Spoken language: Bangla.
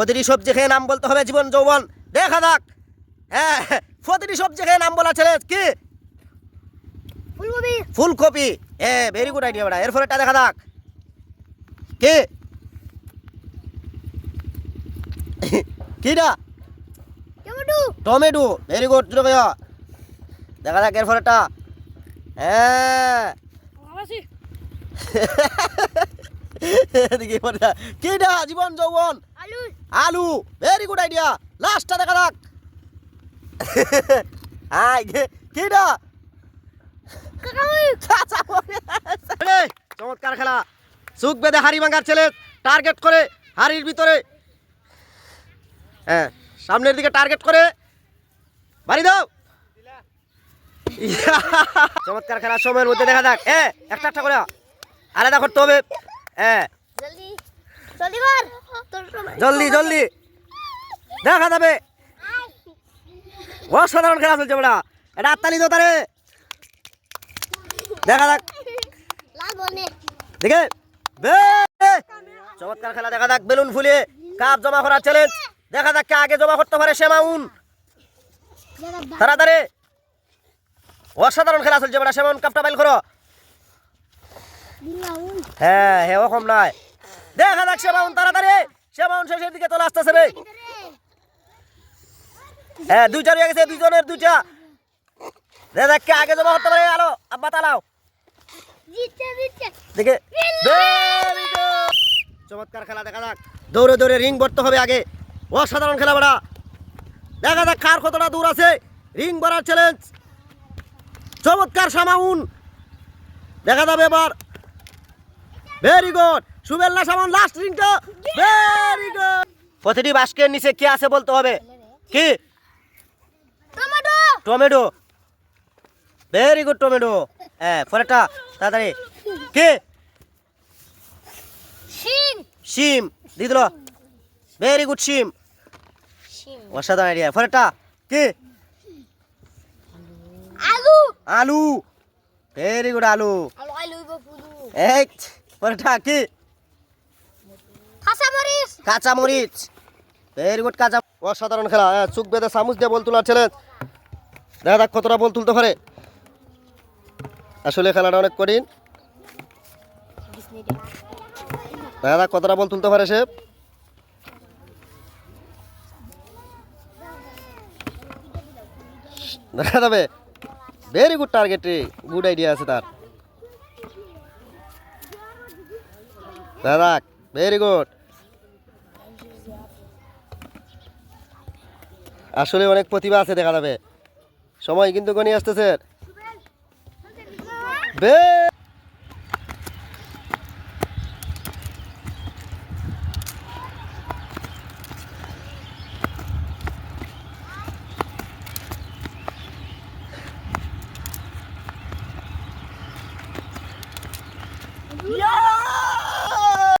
প্রতিটি সবজি খেয়ে নাম বলতে হবে জীবন যৌবন। দেখা যাক। হ্যাঁ প্রতিটি সবজি খেয়ে নাম বলা ছেলে কি? ফুলকপি। ফুলকপি। এ ভেরি গুড আইডিয়া বেটা। এর ফলেটা দেখা যাক। কে? কিটা? টমেটো। টমেটো। ভেরি গুড দুটো ভাইয়া। দেখা যাক এর ফলেটা হ্যাঁ কিটা? জীবন যৌবন। আলু। আলু ভেরি গুড আইডিয়া লাস্টটা দেখা কিটা? কাকামুখ এই, চমৎকার খেলা। সুখ বেঁধে হাড়ি ভাঙার ছেলে টার্গেট করে হাড়ির ভিতরে। হ্যাঁ সামনের দিকে টার্গেট করে। বাড়ি দাও। চমৎকার খেলা সময়ের মধ্যে দেখা যাক। এ একটা একটা করে। আলাদা করতে হবে। হ্যাঁ জলদি জলদি দেখা যাবে। অসাধারণ খেলা চলছে বেটা। এটা আত্মালি তো তারে দেখা যাক। দেখে। চমৎকার খেলা দেখা যাক। বেলুন ফুলিয়ে কাপ জমা করার চ্যালেঞ্জ দেখা যাক কে আগে জমা করতে পারে সে মাউন তাড়াতাড়ি। অসাধারণ খেলা চলছে বেটা সেমন কাপটা বাইল করো। হ্যাঁ হ্যাঁ ওরকম নয় দেখা যাক সে মাউন তাড়াতাড়ি। সে মাউন শেষের দিকে চলে আসতেছে রে হ্যাঁ দুইটা রয়ে গেছে দুইজনের দুইটা। দেখা যাক কে আগে জমা করতে পারে। আলো আব্বা তালাও। দেখে চমৎকার খেলা দেখা যাক। দৌড়ে দৌড়ে রিং ভরতে হবে আগে। অসাধারণ খেলা বেড়া। দেখা যাক কার কতটা দূর আছে। রিং ভরার চ্যালেঞ্জ চমৎকার সামাউন। দেখা যাবে এবার। ভেরি গুড সুবেল্লা সামাউন লাস্ট রিংটা ভেরি গুড প্রতিটি বাস্কের নিচে কি আছে বলতে হবে? কি? Tomato. Tomato. Very good tomato. হ্যাঁ পরেরটা তাড়াতাড়ি। কে? শিম। শিম। দিয়ে দিল। ভেরি গুড শিম। শিম। অসাধারণ আইডিয়া পরেরটা কে? আলু। আলু। ভেরি গুড আলু। আলু এই পরেরটা কি? কাঁচা মরিচ কাঁচা মরিচ ভেরি গুড কাঁচা অসাধারণ খেলা। হ্যাঁ, চুক বেঁধে চামচ দিয়ে বল তোলার চ্যালেঞ্জ দেখা যাক কতটা বল তুলতে পারে। আসলে খেলাটা অনেক কঠিন। দেখা যাক কতটা বল তুলতে পারে সে। দেখা যাবে। Very good target good idea আছে তার। দেখা যাক। ভেরি গুড আসলে অনেক প্রতিভা আছে দেখা যাবে। সময় কিন্তু গনি আসতেছে। বে